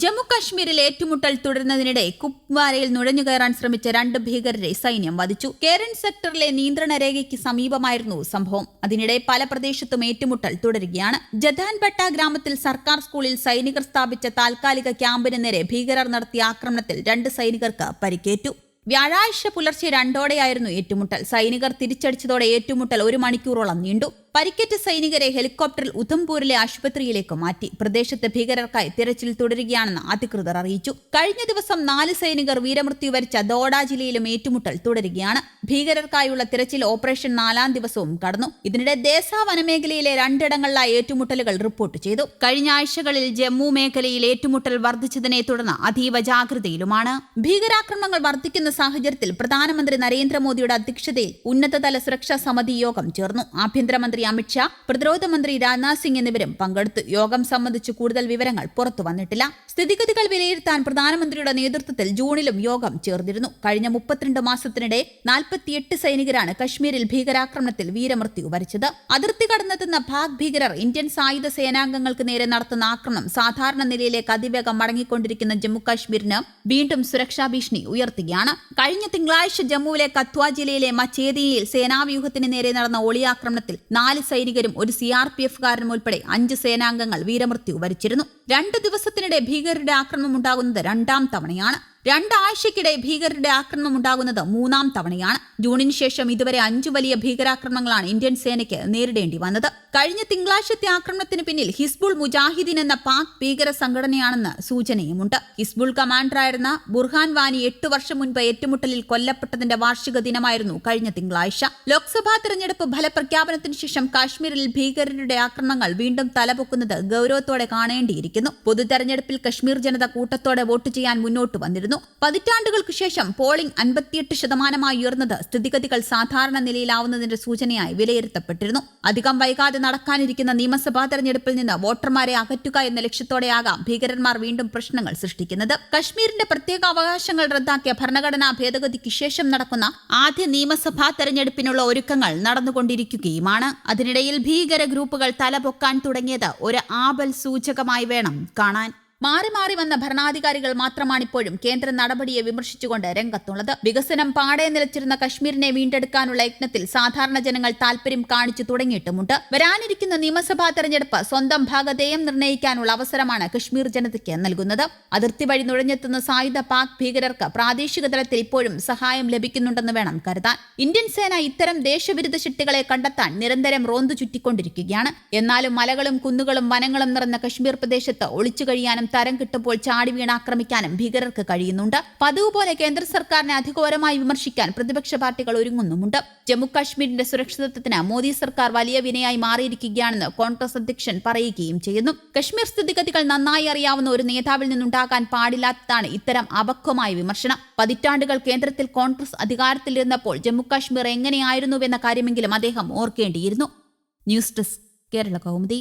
ജമ്മു കാശ്മീരിൽ ഏറ്റുമുട്ടൽ തുടരുന്നതിനിടെ കുപ്വാരയിൽ നുഴഞ്ഞുകയറാൻ ശ്രമിച്ച രണ്ട് ഭീകരരെ സൈന്യം വധിച്ചു. കേരൻ സെക്ടറിലെ നിയന്ത്രണ രേഖയ്ക്ക് സമീപമായിരുന്നു സംഭവം. അതിനിടെ പല പ്രദേശത്തും ഏറ്റുമുട്ടൽ തുടരുകയാണ്. ജഥാൻപെട്ട ഗ്രാമത്തിൽ സർക്കാർ സ്കൂളിൽ സൈനികർ സ്ഥാപിച്ച താൽക്കാലിക ക്യാമ്പിന് നേരെ ഭീകരർ നടത്തിയ ആക്രമണത്തിൽ രണ്ട് സൈനികർക്ക് പരിക്കേറ്റു. വ്യാഴാഴ്ച പുലർച്ചെ രണ്ടോടെയായിരുന്നു ഏറ്റുമുട്ടൽ. സൈനികർ തിരിച്ചടിച്ചതോടെ ഏറ്റുമുട്ടൽ ഒരു മണിക്കൂറോളം നീണ്ടു. പരിക്കേറ്റ സൈനികരെ ഹെലികോപ്റ്ററിൽ ഉധംപൂരിലെ ആശുപത്രിയിലേക്ക് മാറ്റി. പ്രദേശത്ത് ഭീകരർക്കായി തിരച്ചിൽ തുടരുകയാണെന്ന് അധികൃതർ അറിയിച്ചു. കഴിഞ്ഞ ദിവസം നാല് സൈനികർ വീരമൃത്യു വരിച്ച ദോഡ ജില്ലയിലും ഏറ്റുമുട്ടൽ തുടരുകയാണ്. ഭീകരർക്കായുള്ള തിരച്ചിൽ ഓപ്പറേഷൻ നാലാം ദിവസവും കടന്നു. ഇതിനിടെ ദേശ വനമേഖലയിലെ രണ്ടിടങ്ങളിലായി ഏറ്റുമുട്ടലുകൾ റിപ്പോർട്ട് ചെയ്തു. കഴിഞ്ഞ ആഴ്ചകളിൽ ജമ്മു മേഖലയിൽ ഏറ്റുമുട്ടൽ വർദ്ധിച്ചതിനെ തുടർന്ന് അതീവ ജാഗ്രതയിലുമാണ്. ഭീകരാക്രമണങ്ങൾ വർദ്ധിക്കുന്ന സാഹചര്യത്തിൽ പ്രധാനമന്ത്രി നരേന്ദ്രമോദിയുടെ അധ്യക്ഷതയിൽ ഉന്നതതല സുരക്ഷാ സമിതി യോഗം ചേർന്നു. ആഭ്യന്തരമന്ത്രി അമിത്ഷാ പ്രതിരോധ മന്ത്രി രാജ്നാഥ് സിംഗ് എന്നിവരും പങ്കെടുത്തു യോഗം സംബന്ധിച്ച് കൂടുതൽ വിവരങ്ങൾ പുറത്തു വന്നിട്ടില്ല. സ്ഥിതിഗതികൾ വിലയിരുത്താൻ പ്രധാനമന്ത്രിയുടെ നേതൃത്വത്തിൽ ജൂണിലും യോഗം ചേർന്നിരുന്നു. കഴിഞ്ഞ മുപ്പത്തിരണ്ട് മാസത്തിനിടെ നാൽപ്പത്തിയെട്ട് സൈനികരാണ് കശ്മീരിൽ ഭീകരാക്രമണത്തിൽ വീരമൃത്യു വരിച്ചത്. അതിർത്തി കടന്നെത്തുന്ന പാക് ഭീകരർ ഇന്ത്യൻ സായുധ സേനാംഗങ്ങൾക്ക് നേരെ നടത്തുന്ന ആക്രമണം സാധാരണ നിലയിലേക്ക് അതിവേഗം മടങ്ങിക്കൊണ്ടിരിക്കുന്ന ജമ്മു കാശ്മീരിന് വീണ്ടും സുരക്ഷാ ഭീഷണി ഉയർത്തുകയാണ്. കഴിഞ്ഞ തിങ്കളാഴ്ച ജമ്മുവിലെ കത്വ ജില്ലയിലെ മച്ചേരിയിൽ സേനാവ്യൂഹത്തിന് നേരെ നടന്ന ഒളിയാക്രമണത്തിൽ നാല് സൈനികരും ഒരു സി ആർ പി എഫുകാരനും ഉൾപ്പെടെ അഞ്ച് സേനാംഗങ്ങൾ വീരമൃത്യു വരിച്ചിരുന്നു. രണ്ട് ദിവസത്തിനിടെ ഭീകരരുടെ ആക്രമണം ഉണ്ടാകുന്നത് രണ്ടാം തവണയാണ്. രണ്ടാഴ്ചയ്ക്കിടെ ഭീകരരുടെ ആക്രമണം ഉണ്ടാകുന്നത് മൂന്നാം തവണയാണ്. ജൂണിന് ശേഷം ഇതുവരെ അഞ്ചു വലിയ ഭീകരാക്രമണങ്ങളാണ് ഇന്ത്യൻ സേനയ്ക്ക് നേരിടേണ്ടി വന്നത്. കഴിഞ്ഞ തിങ്കളാഴ്ചത്തെ ആക്രമണത്തിന് പിന്നിൽ ഹിസ്ബുൾ മുജാഹിദീൻ എന്ന പാക് ഭീകര സംഘടനയാണെന്ന് സൂചനയുമുണ്ട്. ഹിസ്ബുൾ കമാൻഡറായിരുന്ന ബുർഹാൻ വാനി എട്ട് വർഷം മുൻപ് ഏറ്റുമുട്ടലിൽ കൊല്ലപ്പെട്ടതിന്റെ വാർഷിക ദിനമായിരുന്നു കഴിഞ്ഞ തിങ്കളാഴ്ച. ലോക്സഭാ തെരഞ്ഞെടുപ്പ് ഫലപ്രഖ്യാപനത്തിന് ശേഷം കാശ്മീരിൽ ഭീകരരുടെ ആക്രമണങ്ങൾ വീണ്ടും തലപൊക്കുന്നത് ഗൌരവത്തോടെ കാണേണ്ടിയിരിക്കുന്നു. പൊതു തെരഞ്ഞെടുപ്പിൽ കശ്മീർ ജനത കൂട്ടത്തോടെ വോട്ട് ചെയ്യാൻ മുന്നോട്ട് വന്നിരുന്നു. പതിറ്റാണ്ടുകൾക്ക് ശേഷം പോളിംഗ് അൻപത്തിയെട്ട് ശതമാനമായി ഉയർന്നത് സ്ഥിതിഗതികൾ സാധാരണ നിലയിലാവുന്നതിന്റെ സൂചനയായി വിലയിരുത്തപ്പെട്ടിരുന്നു. അധികം വൈകാതെ നടക്കാനിരിക്കുന്ന നിയമസഭാ തെരഞ്ഞെടുപ്പിൽ നിന്ന് വോട്ടർമാരെ അകറ്റുക എന്ന ലക്ഷ്യത്തോടെയാകാം ഭീകരന്മാർ വീണ്ടും പ്രശ്നങ്ങൾ സൃഷ്ടിക്കുന്നത്. കശ്മീരിന്റെ പ്രത്യേക അവകാശങ്ങൾ റദ്ദാക്കിയ ഭരണഘടനാ ഭേദഗതിക്ക് ശേഷം നടക്കുന്ന ആദ്യ നിയമസഭാ തെരഞ്ഞെടുപ്പിനുള്ള ഒരുക്കങ്ങൾ നടന്നുകൊണ്ടിരിക്കുകയുമാണ്. അതിനിടയിൽ ഭീകര ഗ്രൂപ്പുകൾ തലപൊക്കാൻ തുടങ്ങിയത് ഒരു ആപൽ സൂചകമായി വേണം കാണാൻ. മാറി മാറി വന്ന ഭരണാധികാരികൾ മാത്രമാണിപ്പോഴും കേന്ദ്ര നടപടിയെ വിമർശിച്ചുകൊണ്ട് രംഗത്തുള്ളത്. വികസനം പാടെ നിലച്ചിരുന്ന കശ്മീരിനെ വീണ്ടെടുക്കാനുള്ള യത്നത്തിൽ സാധാരണ ജനങ്ങൾ താൽപര്യം കാണിച്ചു തുടങ്ങിയിട്ടുമുണ്ട്. വരാനിരിക്കുന്ന നിയമസഭാ തെരഞ്ഞെടുപ്പ് സ്വന്തം ഭാഗധേയം നിർണയിക്കാനുള്ള അവസരമാണ് കശ്മീർ ജനതയ്ക്ക് നൽകുന്നത്. അതിർത്തി വഴി നുഴഞ്ഞെത്തുന്ന സായുധ പാക് ഭീകരർക്ക് പ്രാദേശിക തലത്തിൽ ഇപ്പോഴും സഹായം ലഭിക്കുന്നുണ്ടെന്ന് വേണം കരുതാൻ. ഇന്ത്യൻ സേന ഇത്തരം ദേശവിരുദ്ധ ശക്തികളെ കണ്ടെത്താൻ നിരന്തരം റോന്തു ചുറ്റിക്കൊണ്ടിരിക്കുകയാണ്. എന്നാലും മലകളും കുന്നുകളും വനങ്ങളും നിറഞ്ഞ കശ്മീർ പ്രദേശത്ത് ഒളിച്ചു കഴിയാനും തരം കിട്ടുമ്പോൾ ചാടി വീണാക്രമിക്കാനും ഭീകരർക്ക് കഴിയുന്നുണ്ട്. പതിവ് പോലെ കേന്ദ്ര സർക്കാരിനെ അധികോരമായി വിമർശിക്കാൻ പ്രതിപക്ഷ പാർട്ടികൾ ഒരുങ്ങുന്നുമുണ്ട്. ജമ്മുകാശ്മീരിന്റെ സുരക്ഷിതത്വത്തിന് മോദി സർക്കാർ വലിയ വിനയായി മാറിയിരിക്കുകയാണെന്ന് കോൺഗ്രസ് അധ്യക്ഷൻ പറയുകയും ചെയ്യുന്നു. കശ്മീർ സ്ഥിതിഗതികൾ നന്നായി അറിയാവുന്ന ഒരു നേതാവിൽ നിന്നുണ്ടാകാൻ പാടില്ലാത്തതാണ് ഇത്തരം അപക്വമായ വിമർശനം. പതിറ്റാണ്ടുകൾ കേന്ദ്രത്തിൽ കോൺഗ്രസ് അധികാരത്തിലിരുന്നപ്പോൾ ജമ്മുകാശ്മീർ എങ്ങനെയായിരുന്നുവെന്ന കാര്യമെങ്കിലും അദ്ദേഹം ഓർക്കേണ്ടിയിരുന്നു. News desk Kerala Kaumudi.